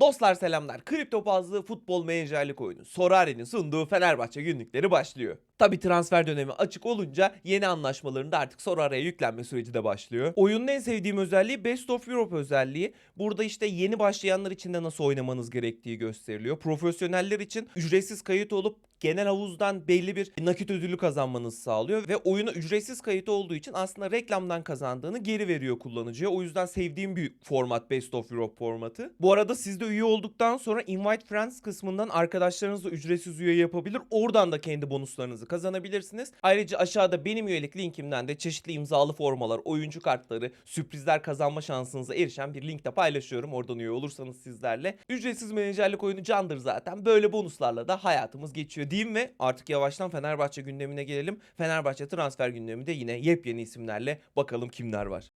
Dostlar selamlar. Kripto bazlı futbol menajerlik oyunu Sorari'nin sunduğu Fenerbahçe günlükleri başlıyor. Tabi transfer dönemi açık olunca yeni anlaşmaların da artık Sorari'ye yüklenme süreci de başlıyor. Oyunun en sevdiğim özelliği Best of Europe özelliği. Burada işte yeni başlayanlar için de nasıl oynamanız gerektiği gösteriliyor. Profesyoneller için ücretsiz kayıt olup genel havuzdan belli bir nakit ödülü kazanmanızı sağlıyor ve oyuna ücretsiz kayıt olduğu için aslında reklamdan kazandığını geri veriyor kullanıcıya. O yüzden sevdiğim bir format Best of Europe formatı. Bu arada siz de üye olduktan sonra Invite Friends kısmından arkadaşlarınızla ücretsiz üye yapabilir. Oradan da kendi bonuslarınızı kazanabilirsiniz. Ayrıca aşağıda benim üyelik linkimden de çeşitli imzalı formalar, oyuncu kartları, sürprizler kazanma şansınıza erişen bir link de paylaşıyorum. Oradan üye olursanız sizlerle. Ücretsiz menajerlik oyunu candır zaten. Böyle bonuslarla da hayatımız geçiyor diyeyim ve artık yavaştan Fenerbahçe gündemine gelelim. Fenerbahçe transfer gündemi de yine yepyeni isimlerle bakalım kimler var.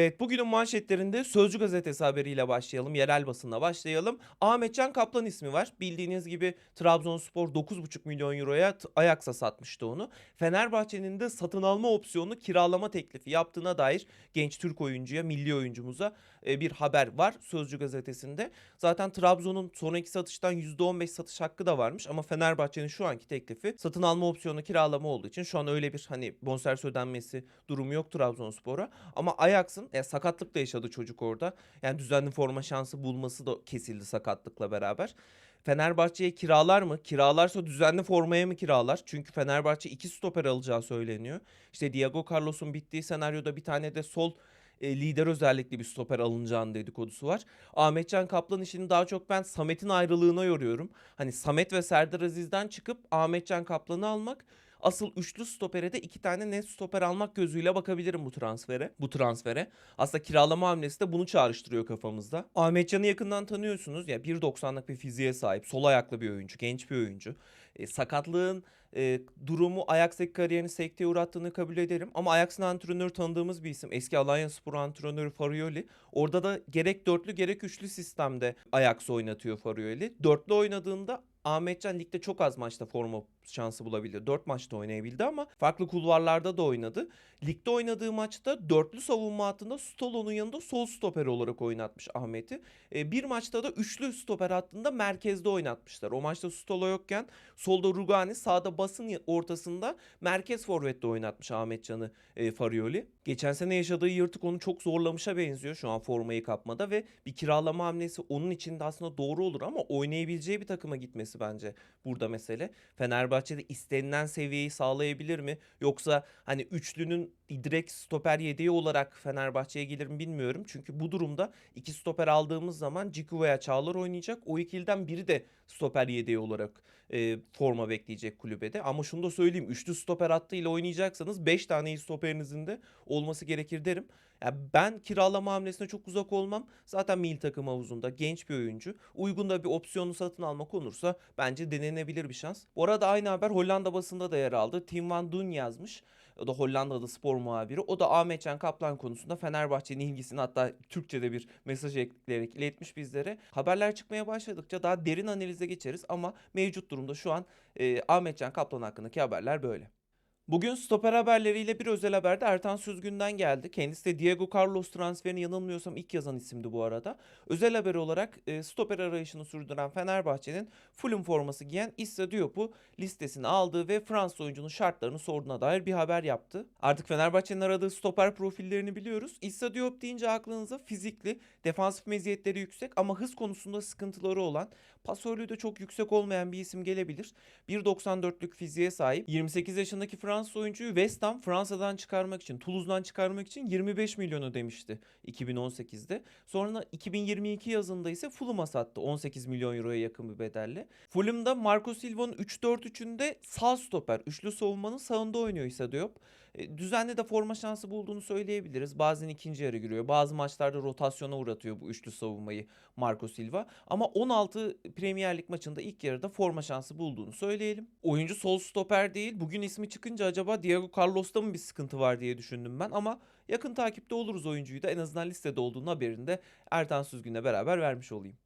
Evet, bugünün manşetlerinde Sözcü gazetesi haberiyle başlayalım. Yerel basınla başlayalım. Ahmetcan Kaplan ismi var. Bildiğiniz gibi Trabzonspor 9,5 milyon euroya Ajax'a satmıştı onu. Fenerbahçe'nin de satın alma opsiyonlu kiralama teklifi yaptığına dair genç Türk oyuncuya, milli oyuncumuza e, bir haber var Sözcü gazetesinde. Zaten Trabzon'un sonraki satıştan %15 satış hakkı da varmış ama Fenerbahçe'nin şu anki teklifi satın alma opsiyonu kiralama olduğu için şu an öyle bir hani bonservis ödenmesi durumu yok Trabzonspor'a. Ama Ajax'ın e, sakatlık da yaşadı çocuk orada. Yani düzenli forma şansı bulması da kesildi sakatlıkla beraber. Fenerbahçe'ye kiralar mı? Kiralarsa düzenli formaya mı kiralar? Çünkü Fenerbahçe iki stoper alacağı söyleniyor. İşte Diego Carlos'un bittiği senaryoda bir tane de sol e, lider özellikli bir stoper alınacağını dedikodusu var. Ahmetcan Kaplan işini daha çok ben Samet'in ayrılığına yoruyorum. Hani Samet ve Serdar Aziz'den çıkıp Ahmetcan Kaplan'ı almak Asıl üçlü stopere de iki tane net stoper almak gözüyle bakabilirim bu transfere. Bu transfere. Aslında kiralama hamlesi de bunu çağrıştırıyor kafamızda. Ahmetcan'ı yakından tanıyorsunuz. Ya 1.90'lık bir fiziğe sahip, sol ayaklı bir oyuncu, genç bir oyuncu. E, sakatlığın e, durumu Ajax'taki kariyerini sekteye uğrattığını kabul ederim. Ama Ajax'ın antrenörü tanıdığımız bir isim. Eski Alanya Spor antrenörü Farioli. Orada da gerek dörtlü gerek üçlü sistemde Ajax oynatıyor Farioli. Dörtlü oynadığında Ahmetcan ligde çok az maçta forma şansı bulabildi. 4 maçta oynayabildi ama farklı kulvarlarda da oynadı. Ligde oynadığı maçta dörtlü savunma hattında Stolo'nun yanında sol stoper olarak oynatmış Ahmet'i. E, bir maçta da üçlü stoper hattında merkezde oynatmışlar. O maçta Stolo yokken solda Rugani sağda basın ortasında merkez forvette oynatmış Ahmetcan'ı e, Farioli. Geçen sene yaşadığı yırtık onu çok zorlamışa benziyor şu an formayı kapmada ve bir kiralama hamlesi onun için de aslında doğru olur ama oynayabileceği bir takıma gitmesi bence burada mesele. Fenerbahçe'de istenilen seviyeyi sağlayabilir mi? Yoksa hani üçlünün direkt stoper yedeği olarak Fenerbahçe'ye gelir mi bilmiyorum. Çünkü bu durumda iki stoper aldığımız zaman Ciku veya Çağlar oynayacak. O ikiliden biri de stoper yedeği olarak e, forma bekleyecek kulübede. Ama şunu da söyleyeyim. Üçlü stoper hattıyla oynayacaksanız 5 tane iyi stoperinizin de olması gerekir derim. Yani ben kiralama hamlesine çok uzak olmam. Zaten milli takım havuzunda genç bir oyuncu. Uygun da bir opsiyonu satın almak olursa bence denenebilir bir şans. Bu arada aynı haber Hollanda basında da yer aldı. Tim van Dun yazmış. O da Hollanda'da spor muhabiri. O da Ahmetcan Kaplan konusunda Fenerbahçe'nin ilgisini hatta Türkçe'de bir mesaj ekleyerek iletmiş bizlere. Haberler çıkmaya başladıkça daha derin analize geçeriz ama mevcut durumda şu an e, Ahmetcan Kaplan hakkındaki haberler böyle. Bugün stoper haberleriyle bir özel haber de Ertan Süzgün'den geldi. Kendisi de Diego Carlos transferini yanılmıyorsam ilk yazan isimdi bu arada. Özel haber olarak e, stoper arayışını sürdüren Fenerbahçe'nin Fulham forması giyen Issa Diop'u listesine aldığı ve Fransız oyuncunun şartlarını sorduğuna dair bir haber yaptı. Artık Fenerbahçe'nin aradığı stoper profillerini biliyoruz. Issa Diop deyince aklınıza fizikli, defansif meziyetleri yüksek ama hız konusunda sıkıntıları olan, pasörlüğü de çok yüksek olmayan bir isim gelebilir. 1.94'lük fiziğe sahip 28 yaşındaki Fransız oyuncuyu West Ham Fransa'dan çıkarmak için, Toulouse'dan çıkarmak için 25 milyon ödemişti 2018'de. Sonra 2022 yazında ise Fulham'a sattı 18 milyon euroya yakın bir bedelle. Fulham'da Marco Silva'nın 3-4-3'ünde sağ stoper, üçlü savunmanın sağında oynuyor ise Diop. E, Düzenli de forma şansı bulduğunu söyleyebiliriz. Bazen ikinci yarı giriyor. Bazı maçlarda rotasyona uğratıyor bu üçlü savunmayı Marco Silva. Ama 16 Premier Lig maçında ilk yarıda forma şansı bulduğunu söyleyelim. Oyuncu sol stoper değil. Bugün ismi çıkınca acaba Diego Carlos'ta mı bir sıkıntı var diye düşündüm ben ama yakın takipte oluruz oyuncuyu da en azından listede olduğunu haberini de Ertan Süzgün'le beraber vermiş olayım.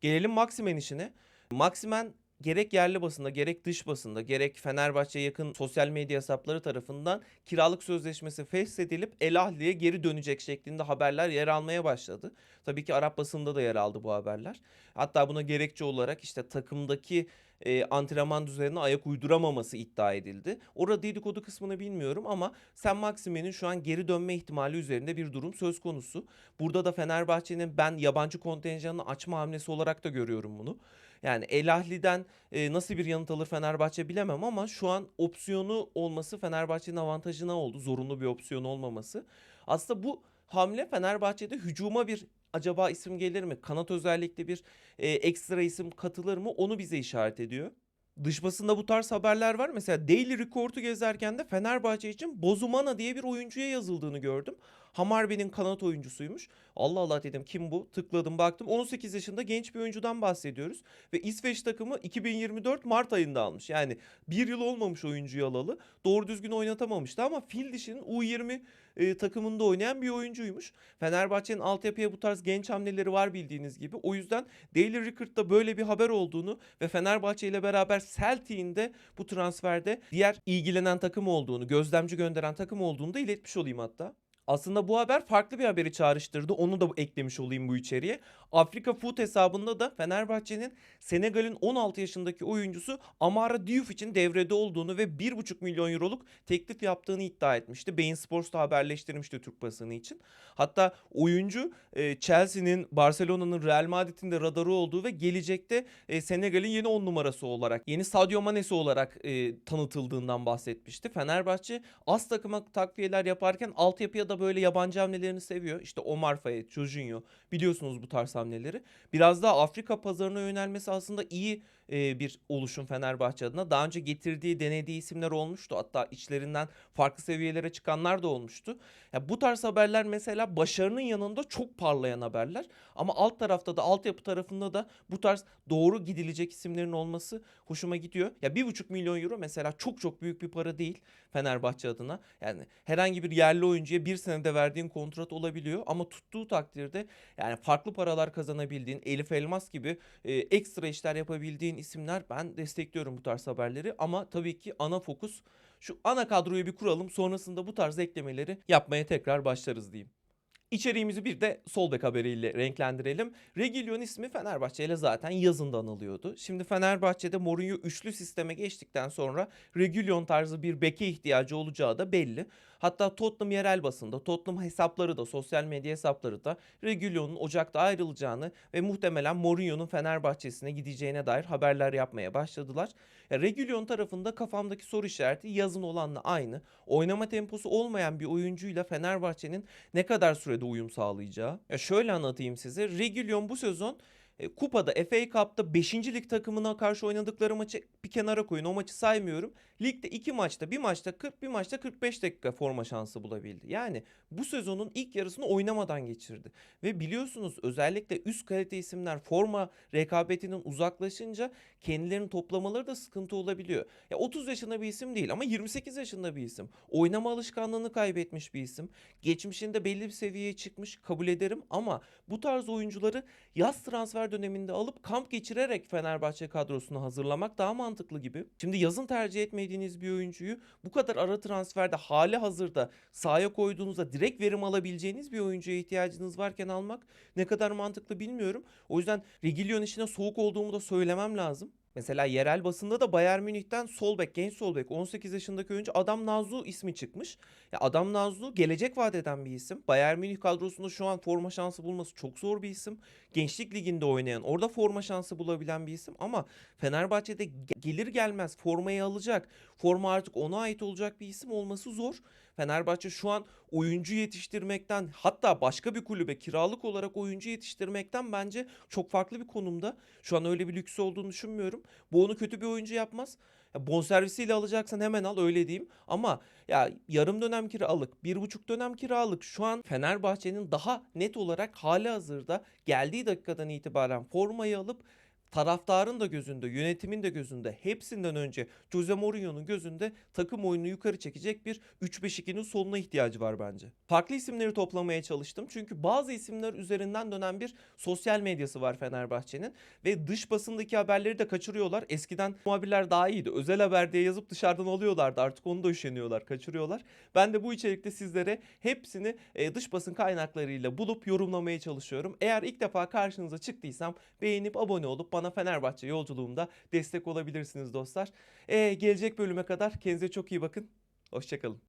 Gelelim Maximen işine. Maximen gerek yerli basında gerek dış basında gerek Fenerbahçe'ye yakın sosyal medya hesapları tarafından kiralık sözleşmesi feshedilip El Ahli'ye geri dönecek şeklinde haberler yer almaya başladı. Tabii ki Arap basında da yer aldı bu haberler. Hatta buna gerekçe olarak işte takımdaki e, antrenman düzenine ayak uyduramaması iddia edildi. Orada dedikodu kısmını bilmiyorum ama Sen Maxime'nin şu an geri dönme ihtimali üzerinde bir durum söz konusu. Burada da Fenerbahçe'nin ben yabancı kontenjanını açma hamlesi olarak da görüyorum bunu. Yani El Ahli'den e, nasıl bir yanıt alır Fenerbahçe bilemem ama şu an opsiyonu olması Fenerbahçe'nin avantajına oldu. Zorunlu bir opsiyon olmaması. Aslında bu hamle Fenerbahçe'de hücuma bir acaba isim gelir mi? Kanat özellikle bir e, ekstra isim katılır mı? Onu bize işaret ediyor. Dış basında bu tarz haberler var. Mesela Daily Record'u gezerken de Fenerbahçe için Bozumana diye bir oyuncuya yazıldığını gördüm. Hamarbe'nin kanat oyuncusuymuş. Allah Allah dedim kim bu? Tıkladım baktım 18 yaşında genç bir oyuncudan bahsediyoruz. Ve İsveç takımı 2024 Mart ayında almış. Yani bir yıl olmamış oyuncuyu alalı. Doğru düzgün oynatamamıştı ama Fil Dişi'nin U20 e, takımında oynayan bir oyuncuymuş. Fenerbahçe'nin altyapıya bu tarz genç hamleleri var bildiğiniz gibi. O yüzden Daily Record'da böyle bir haber olduğunu ve Fenerbahçe ile beraber Celtic'in de bu transferde diğer ilgilenen takım olduğunu, gözlemci gönderen takım olduğunu da iletmiş olayım hatta. Aslında bu haber farklı bir haberi çağrıştırdı. Onu da eklemiş olayım bu içeriye. Afrika Food hesabında da Fenerbahçe'nin Senegal'in 16 yaşındaki oyuncusu Amara Diouf için devrede olduğunu ve 1,5 milyon euroluk teklif yaptığını iddia etmişti. Bein Sports da haberleştirmişti Türk basını için. Hatta oyuncu e, Chelsea'nin, Barcelona'nın, Real Madrid'in de radarı olduğu ve gelecekte e, Senegal'in yeni 10 numarası olarak, yeni Sadio Mane'si olarak e, tanıtıldığından bahsetmişti. Fenerbahçe az takıma takviyeler yaparken altyapıya da böyle yabancı hamlelerini seviyor. İşte Omar Faye, Jorginho biliyorsunuz bu tarz hamleleri. Biraz daha Afrika pazarına yönelmesi aslında iyi e, bir oluşum Fenerbahçe adına. Daha önce getirdiği, denediği isimler olmuştu. Hatta içlerinden farklı seviyelere çıkanlar da olmuştu. Ya bu tarz haberler mesela başarının yanında çok parlayan haberler. Ama alt tarafta da altyapı tarafında da bu tarz doğru gidilecek isimlerin olması hoşuma gidiyor. Ya bir buçuk milyon euro mesela çok çok büyük bir para değil Fenerbahçe adına. Yani herhangi bir yerli oyuncuya bir senede verdiğin kontrat olabiliyor ama tuttuğu takdirde yani farklı paralar kazanabildiğin Elif Elmas gibi e, ekstra işler yapabildiğin isimler ben destekliyorum bu tarz haberleri ama tabii ki ana fokus şu ana kadroyu bir kuralım sonrasında bu tarz eklemeleri yapmaya tekrar başlarız diyeyim. İçeriğimizi bir de sol bek haberiyle renklendirelim. Reguilon ismi Fenerbahçe ile zaten yazında anılıyordu. Şimdi Fenerbahçe'de Mourinho üçlü sisteme geçtikten sonra Reguilon tarzı bir beke ihtiyacı olacağı da belli. Hatta Tottenham yerel basında, Tottenham hesapları da, sosyal medya hesapları da Reguilon'un Ocak'ta ayrılacağını ve muhtemelen Mourinho'nun Fenerbahçe'sine gideceğine dair haberler yapmaya başladılar. Ya Reguilon tarafında kafamdaki soru işareti yazın olanla aynı. Oynama temposu olmayan bir oyuncuyla Fenerbahçe'nin ne kadar sürede uyum sağlayacağı. Ya şöyle anlatayım size. Reguilon bu sezon e, kupada FA Cup'ta 5. lig takımına karşı oynadıkları maçı bir kenara koyun. O maçı saymıyorum. Ligde 2 maçta, bir maçta 40, bir maçta 45 dakika forma şansı bulabildi. Yani bu sezonun ilk yarısını oynamadan geçirdi. Ve biliyorsunuz özellikle üst kalite isimler forma rekabetinden uzaklaşınca kendilerini toplamaları da sıkıntı olabiliyor. Ya 30 yaşında bir isim değil ama 28 yaşında bir isim. Oynama alışkanlığını kaybetmiş bir isim. Geçmişinde belli bir seviyeye çıkmış kabul ederim ama bu tarz oyuncuları yaz transfer döneminde alıp kamp geçirerek Fenerbahçe kadrosunu hazırlamak daha mantıklı gibi. Şimdi yazın tercih etmediğiniz bir oyuncuyu bu kadar ara transferde hali hazırda sahaya koyduğunuzda direkt verim alabileceğiniz bir oyuncuya ihtiyacınız varken almak ne kadar mantıklı bilmiyorum. O yüzden Reguilon işine soğuk olduğumu da söylemem lazım. Mesela yerel basında da Bayern Münih'ten sol bek, genç sol bek 18 yaşındaki oyuncu Adam Nazlı ismi çıkmış. Ya Adam Nazlı gelecek vaat eden bir isim. Bayern Münih kadrosunda şu an forma şansı bulması çok zor bir isim. Gençlik liginde oynayan, orada forma şansı bulabilen bir isim ama Fenerbahçe'de gelir gelmez formayı alacak. Forma artık ona ait olacak bir isim olması zor. Fenerbahçe şu an oyuncu yetiştirmekten hatta başka bir kulübe kiralık olarak oyuncu yetiştirmekten bence çok farklı bir konumda. Şu an öyle bir lüksü olduğunu düşünmüyorum. Bu onu kötü bir oyuncu yapmaz. Ya bonservisiyle alacaksan hemen al öyle diyeyim. Ama ya yarım dönem kiralık, bir buçuk dönem kiralık şu an Fenerbahçe'nin daha net olarak hali hazırda geldiği dakikadan itibaren formayı alıp taraftarın da gözünde, yönetimin de gözünde, hepsinden önce Jose Mourinho'nun gözünde takım oyunu yukarı çekecek bir 3-5-2'nin sonuna ihtiyacı var bence. Farklı isimleri toplamaya çalıştım. Çünkü bazı isimler üzerinden dönen bir sosyal medyası var Fenerbahçe'nin ve dış basındaki haberleri de kaçırıyorlar. Eskiden muhabirler daha iyiydi. Özel haber diye yazıp dışarıdan alıyorlardı. Artık onu da üşeniyorlar, kaçırıyorlar. Ben de bu içerikte sizlere hepsini e, dış basın kaynaklarıyla bulup yorumlamaya çalışıyorum. Eğer ilk defa karşınıza çıktıysam beğenip abone olup bana Fenerbahçe yolculuğumda destek olabilirsiniz dostlar. E, gelecek bölüme kadar kendinize çok iyi bakın. Hoşçakalın.